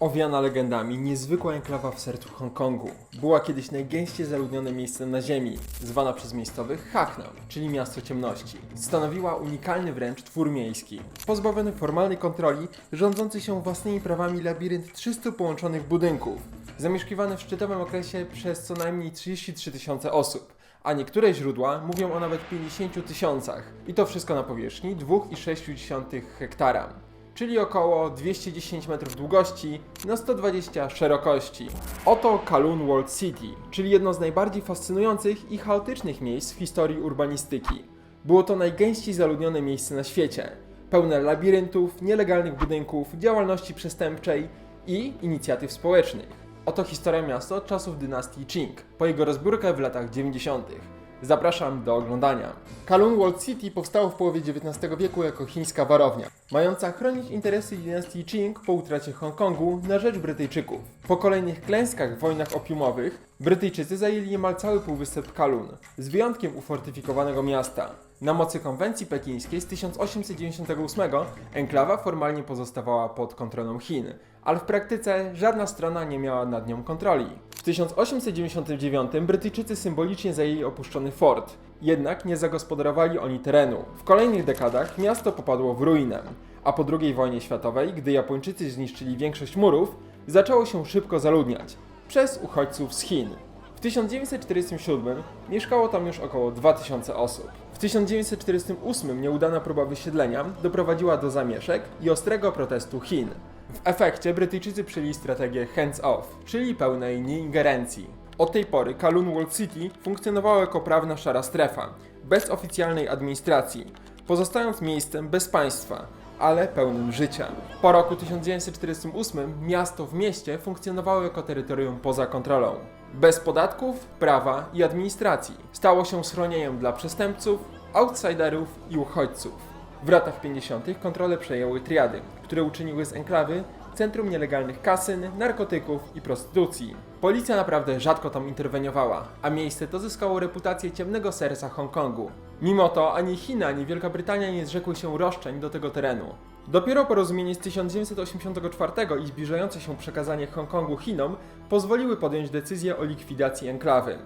Owiana legendami, niezwykła enklawa w sercu Hongkongu. Była kiedyś najgęściej zaludnionym miejscem na ziemi, zwana przez miejscowych Hacknam, czyli miasto ciemności. Stanowiła unikalny wręcz twór miejski. Pozbawiony formalnej kontroli, rządzący się własnymi prawami labirynt 300 połączonych budynków. Zamieszkiwany w szczytowym okresie przez co najmniej 33 tysiące osób. A niektóre źródła mówią o nawet 50 tysiącach. I to wszystko na powierzchni 2,6 hektara czyli około 210 metrów długości na 120 szerokości. Oto Kowloon World City, czyli jedno z najbardziej fascynujących i chaotycznych miejsc w historii urbanistyki. Było to najgęściej zaludnione miejsce na świecie, pełne labiryntów, nielegalnych budynków, działalności przestępczej i inicjatyw społecznych. Oto historia miasta od czasów dynastii Qing, po jego rozbiórkę w latach 90. Zapraszam do oglądania. Kowloon World City powstało w połowie XIX wieku jako chińska warownia, mająca chronić interesy dynastii Qing po utracie Hongkongu na rzecz Brytyjczyków. Po kolejnych klęskach w wojnach opiumowych, Brytyjczycy zajęli niemal cały półwysep Kowloon, z wyjątkiem ufortyfikowanego miasta. Na mocy konwencji pekińskiej z 1898 enklawa formalnie pozostawała pod kontrolą Chin, ale w praktyce żadna strona nie miała nad nią kontroli. W 1899 Brytyjczycy symbolicznie zajęli opuszczony fort, jednak nie zagospodarowali oni terenu. W kolejnych dekadach miasto popadło w ruinę, a po II wojnie światowej, gdy Japończycy zniszczyli większość murów, zaczęło się szybko zaludniać przez uchodźców z Chin. W 1947 mieszkało tam już około 2000 osób. W 1948 nieudana próba wysiedlenia doprowadziła do zamieszek i ostrego protestu Chin. W efekcie Brytyjczycy przyjęli strategię hands off, czyli pełnej nieingerencji. Od tej pory Kowloon World City funkcjonowało jako prawna szara strefa, bez oficjalnej administracji, pozostając miejscem bez państwa, ale pełnym życia. Po roku 1948 miasto w mieście funkcjonowało jako terytorium poza kontrolą. Bez podatków, prawa i administracji. Stało się schronieniem dla przestępców, outsiderów i uchodźców. W latach 50. kontrolę przejęły triady, które uczyniły z enklawy centrum nielegalnych kasyn, narkotyków i prostytucji. Policja naprawdę rzadko tam interweniowała, a miejsce to zyskało reputację ciemnego serca Hongkongu. Mimo to ani China, ani Wielka Brytania nie zrzekły się roszczeń do tego terenu. Dopiero porozumienie z 1984 i zbliżające się przekazanie Hongkongu Chinom pozwoliły podjąć decyzję o likwidacji enklawy.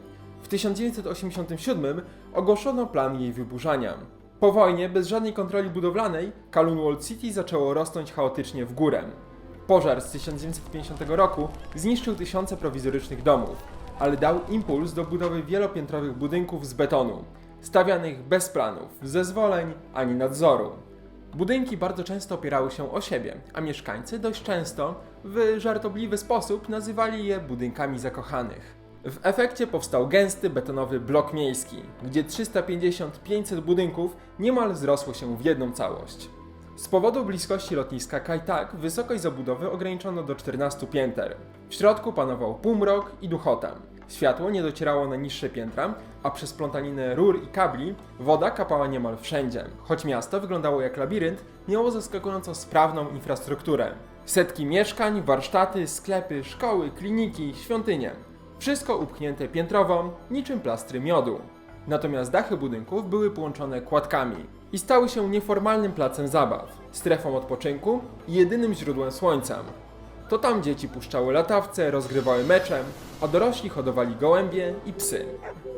W 1987 ogłoszono plan jej wyburzania. Po wojnie, bez żadnej kontroli budowlanej, Kowloon City zaczęło rosnąć chaotycznie w górę. Pożar z 1950 roku zniszczył tysiące prowizorycznych domów, ale dał impuls do budowy wielopiętrowych budynków z betonu, stawianych bez planów, zezwoleń ani nadzoru. Budynki bardzo często opierały się o siebie, a mieszkańcy dość często w żartobliwy sposób nazywali je budynkami zakochanych. W efekcie powstał gęsty betonowy blok miejski, gdzie 350-500 budynków niemal zrosło się w jedną całość. Z powodu bliskości lotniska Kai Tak wysokość zabudowy ograniczono do 14 pięter. W środku panował półmrok i duchota. Światło nie docierało na niższe piętra, a przez plątaninę rur i kabli woda kapała niemal wszędzie. Choć miasto wyglądało jak labirynt, miało zaskakująco sprawną infrastrukturę. Setki mieszkań, warsztaty, sklepy, szkoły, kliniki, świątynie. Wszystko upchnięte piętrowo, niczym plastry miodu. Natomiast dachy budynków były połączone kładkami i stały się nieformalnym placem zabaw, strefą odpoczynku i jedynym źródłem słońca. To tam dzieci puszczały latawce, rozgrywały mecze, a dorośli hodowali gołębie i psy.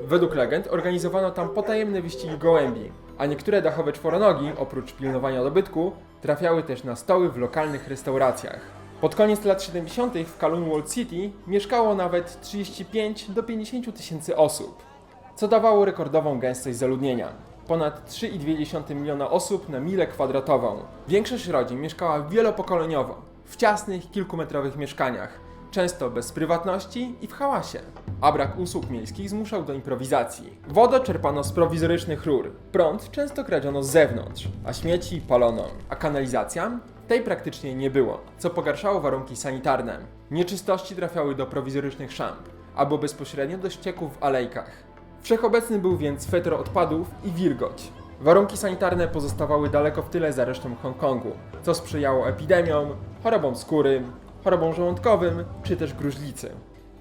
Według legend organizowano tam potajemne wyścigi gołębi, a niektóre dachowe czworonogi, oprócz pilnowania dobytku, trafiały też na stoły w lokalnych restauracjach. Pod koniec lat 70. w Kowloon World City mieszkało nawet 35 do 50 tysięcy osób co dawało rekordową gęstość zaludnienia. Ponad 3,2 miliona osób na milę kwadratową. Większość rodzin mieszkała wielopokoleniowo, w ciasnych, kilkumetrowych mieszkaniach, często bez prywatności i w hałasie. A brak usług miejskich zmuszał do improwizacji. Wodę czerpano z prowizorycznych rur, prąd często kradziono z zewnątrz, a śmieci palono. A kanalizacja? Tej praktycznie nie było, co pogarszało warunki sanitarne. Nieczystości trafiały do prowizorycznych szamp, albo bezpośrednio do ścieków w alejkach. Wszechobecny był więc fetro odpadów i wilgoć. Warunki sanitarne pozostawały daleko w tyle za resztą Hongkongu, co sprzyjało epidemiom, chorobom skóry, chorobom żołądkowym czy też gruźlicy.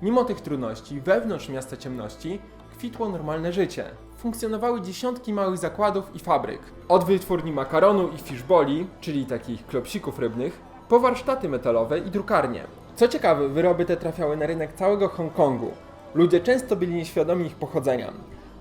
Mimo tych trudności, wewnątrz miasta ciemności kwitło normalne życie. Funkcjonowały dziesiątki małych zakładów i fabryk. Od wytwórni makaronu i fishboli, czyli takich klopsików rybnych, po warsztaty metalowe i drukarnie, Co ciekawe, wyroby te trafiały na rynek całego Hongkongu. Ludzie często byli nieświadomi ich pochodzenia.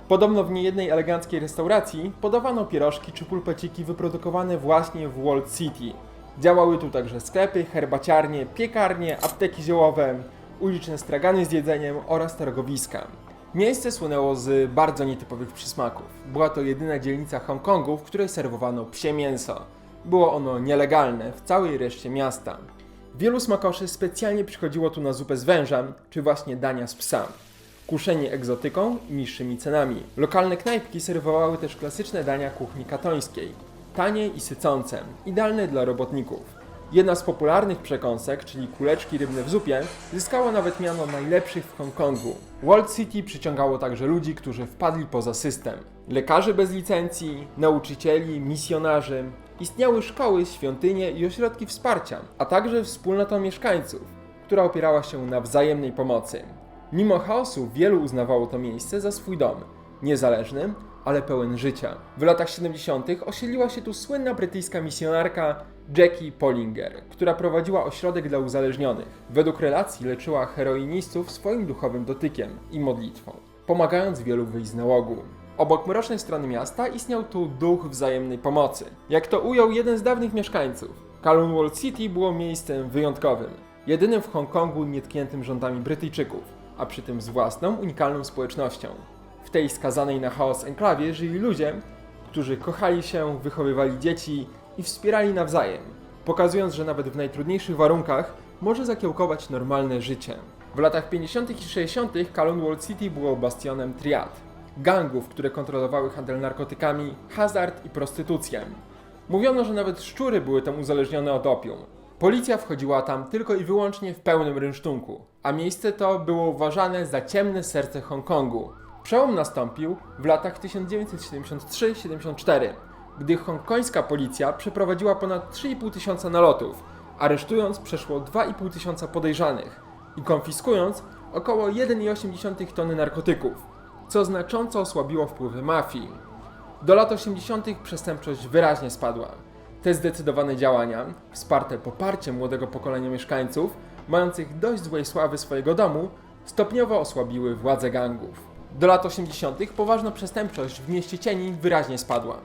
Podobno w niejednej eleganckiej restauracji podawano pierożki czy pulpeciki wyprodukowane właśnie w Wall City. Działały tu także sklepy, herbaciarnie, piekarnie, apteki ziołowe, uliczne stragany z jedzeniem oraz targowiska. Miejsce słynęło z bardzo nietypowych przysmaków. Była to jedyna dzielnica Hongkongu, w której serwowano psie mięso. Było ono nielegalne w całej reszcie miasta. Wielu smakoszy specjalnie przychodziło tu na zupę z węża, czy właśnie dania z psa. Kuszeni egzotyką i niższymi cenami. Lokalne knajpki serwowały też klasyczne dania kuchni katońskiej. Tanie i sycące, idealne dla robotników. Jedna z popularnych przekąsek, czyli kuleczki rybne w zupie, zyskała nawet miano najlepszych w Hongkongu. Wall City przyciągało także ludzi, którzy wpadli poza system. Lekarzy bez licencji, nauczycieli, misjonarzy. Istniały szkoły, świątynie i ośrodki wsparcia, a także wspólnota mieszkańców, która opierała się na wzajemnej pomocy. Mimo chaosu wielu uznawało to miejsce za swój dom, niezależny, ale pełen życia. W latach 70. osiedliła się tu słynna brytyjska misjonarka Jackie Pollinger, która prowadziła ośrodek dla uzależnionych. Według relacji leczyła heroinistów swoim duchowym dotykiem i modlitwą, pomagając wielu wyjść z nałogu. Obok mrocznej strony miasta istniał tu duch wzajemnej pomocy. Jak to ujął jeden z dawnych mieszkańców, Kowloon City było miejscem wyjątkowym, jedynym w Hongkongu nietkniętym rządami Brytyjczyków, a przy tym z własną, unikalną społecznością. W tej skazanej na chaos enklawie żyli ludzie, którzy kochali się, wychowywali dzieci i wspierali nawzajem, pokazując, że nawet w najtrudniejszych warunkach może zakiełkować normalne życie. W latach 50. i 60. Kowloon Wall City było bastionem triad, gangów, które kontrolowały handel narkotykami, hazard i prostytucję. Mówiono, że nawet szczury były tam uzależnione od opium. Policja wchodziła tam tylko i wyłącznie w pełnym rynsztunku, a miejsce to było uważane za ciemne serce Hongkongu. Przełom nastąpił w latach 1973-74, gdy hongkońska policja przeprowadziła ponad 3,5 tysiąca nalotów, aresztując przeszło 2,5 tysiąca podejrzanych i konfiskując około 1,8 tony narkotyków, co znacząco osłabiło wpływy mafii. Do lat 80. przestępczość wyraźnie spadła. Te zdecydowane działania, wsparte poparciem młodego pokolenia mieszkańców, mających dość złej sławy swojego domu, stopniowo osłabiły władze gangów. Do lat 80. poważna przestępczość w mieście cieni wyraźnie spadła.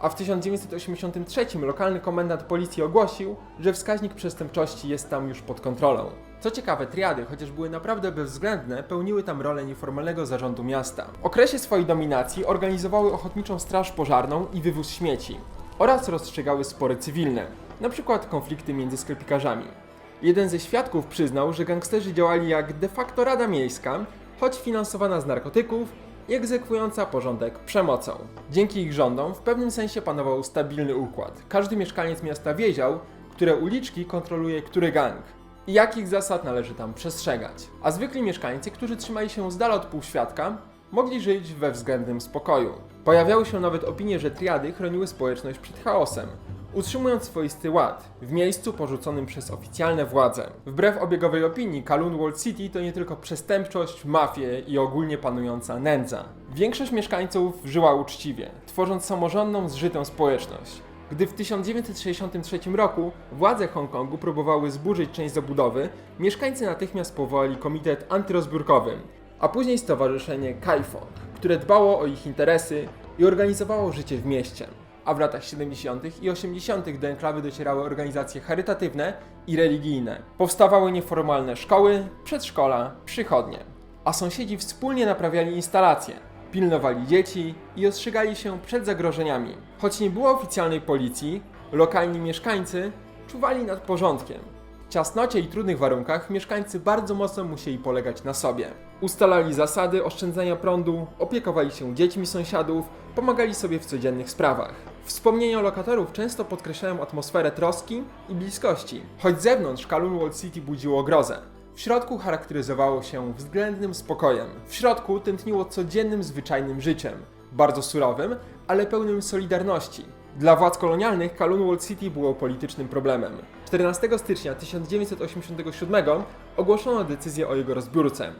A w 1983 lokalny komendant policji ogłosił, że wskaźnik przestępczości jest tam już pod kontrolą. Co ciekawe, triady, chociaż były naprawdę bezwzględne, pełniły tam rolę nieformalnego zarządu miasta. W okresie swojej dominacji organizowały ochotniczą straż pożarną i wywóz śmieci oraz rozstrzygały spory cywilne, np. konflikty między sklepikarzami. Jeden ze świadków przyznał, że gangsterzy działali jak de facto Rada Miejska, choć finansowana z narkotyków i egzekwująca porządek przemocą. Dzięki ich rządom w pewnym sensie panował stabilny układ. Każdy mieszkaniec miasta wiedział, które uliczki kontroluje który gang i jakich zasad należy tam przestrzegać. A zwykli mieszkańcy, którzy trzymali się z dala od półświadka, mogli żyć we względnym spokoju. Pojawiały się nawet opinie, że triady chroniły społeczność przed chaosem, utrzymując swoisty ład w miejscu porzuconym przez oficjalne władze. Wbrew obiegowej opinii, Kowloon Wall City to nie tylko przestępczość, mafię i ogólnie panująca nędza. Większość mieszkańców żyła uczciwie, tworząc samorządną, zżytą społeczność. Gdy w 1963 roku władze Hongkongu próbowały zburzyć część zabudowy, mieszkańcy natychmiast powołali komitet antyrozbiórkowy, a później stowarzyszenie Kaifong, które dbało o ich interesy i organizowało życie w mieście. A w latach 70. i 80. do enklawy docierały organizacje charytatywne i religijne. Powstawały nieformalne szkoły, przedszkola, przychodnie. A sąsiedzi wspólnie naprawiali instalacje, pilnowali dzieci i ostrzegali się przed zagrożeniami. Choć nie było oficjalnej policji, lokalni mieszkańcy czuwali nad porządkiem. W ciasnocie i trudnych warunkach mieszkańcy bardzo mocno musieli polegać na sobie. Ustalali zasady oszczędzania prądu, opiekowali się dziećmi sąsiadów, pomagali sobie w codziennych sprawach. Wspomnienia lokatorów często podkreślają atmosferę troski i bliskości. Choć z zewnątrz Kowloon Wall City budziło grozę. W środku charakteryzowało się względnym spokojem. W środku tętniło codziennym, zwyczajnym życiem. Bardzo surowym, ale pełnym solidarności. Dla władz kolonialnych Kowloon Wall City było politycznym problemem. 14 stycznia 1987 ogłoszono decyzję o jego rozbiórce.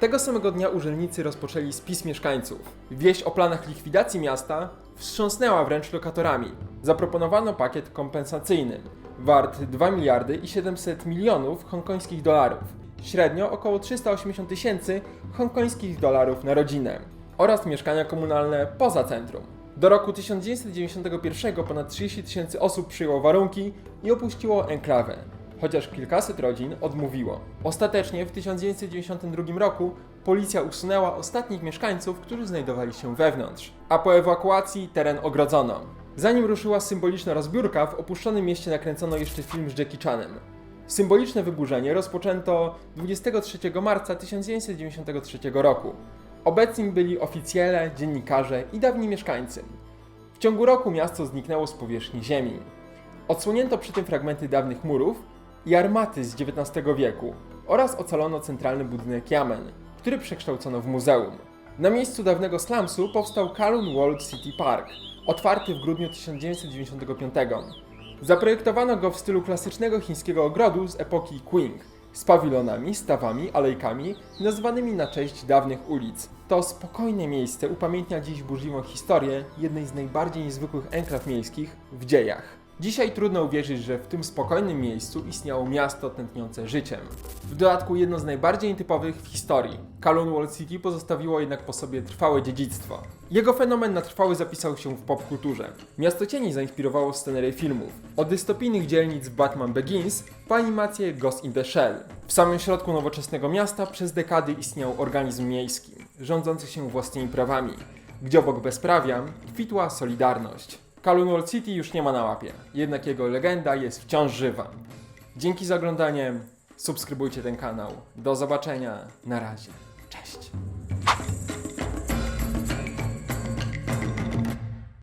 Tego samego dnia urzędnicy rozpoczęli spis mieszkańców. Wieść o planach likwidacji miasta wstrząsnęła wręcz lokatorami. Zaproponowano pakiet kompensacyjny. wart 2 miliardy i 700 milionów hongkońskich dolarów, średnio około 380 tysięcy hongkońskich dolarów na rodzinę, oraz mieszkania komunalne poza centrum. Do roku 1991 ponad 30 tysięcy osób przyjęło warunki i opuściło enklawę, chociaż kilkaset rodzin odmówiło. Ostatecznie w 1992 roku policja usunęła ostatnich mieszkańców, którzy znajdowali się wewnątrz, a po ewakuacji teren ogrodzono. Zanim ruszyła symboliczna rozbiórka, w opuszczonym mieście nakręcono jeszcze film z Jackie Chanem. Symboliczne wyburzenie rozpoczęto 23 marca 1993 roku. Obecni byli oficjele, dziennikarze i dawni mieszkańcy. W ciągu roku miasto zniknęło z powierzchni ziemi. Odsłonięto przy tym fragmenty dawnych murów i armaty z XIX wieku oraz ocalono centralny budynek Yamen, który przekształcono w muzeum. Na miejscu dawnego slumsu powstał Kowloon World City Park, otwarty w grudniu 1995. Zaprojektowano go w stylu klasycznego chińskiego ogrodu z epoki Qing, z pawilonami, stawami, alejkami nazwanymi na cześć dawnych ulic. To spokojne miejsce upamiętnia dziś burzliwą historię jednej z najbardziej niezwykłych enklaw miejskich w dziejach. Dzisiaj trudno uwierzyć, że w tym spokojnym miejscu istniało miasto tętniące życiem. W dodatku jedno z najbardziej nietypowych w historii. Kowloon Wall City pozostawiło jednak po sobie trwałe dziedzictwo. Jego fenomen na trwały zapisał się w popkulturze. Miasto Cieni zainspirowało scenerię filmów. Od dystopijnych dzielnic Batman Begins po animację Ghost in the Shell. W samym środku nowoczesnego miasta przez dekady istniał organizm miejski, rządzący się własnymi prawami, gdzie obok bezprawia kwitła solidarność. Wall City już nie ma na łapie, jednak jego legenda jest wciąż żywa. Dzięki za oglądanie, subskrybujcie ten kanał. Do zobaczenia, na razie, cześć.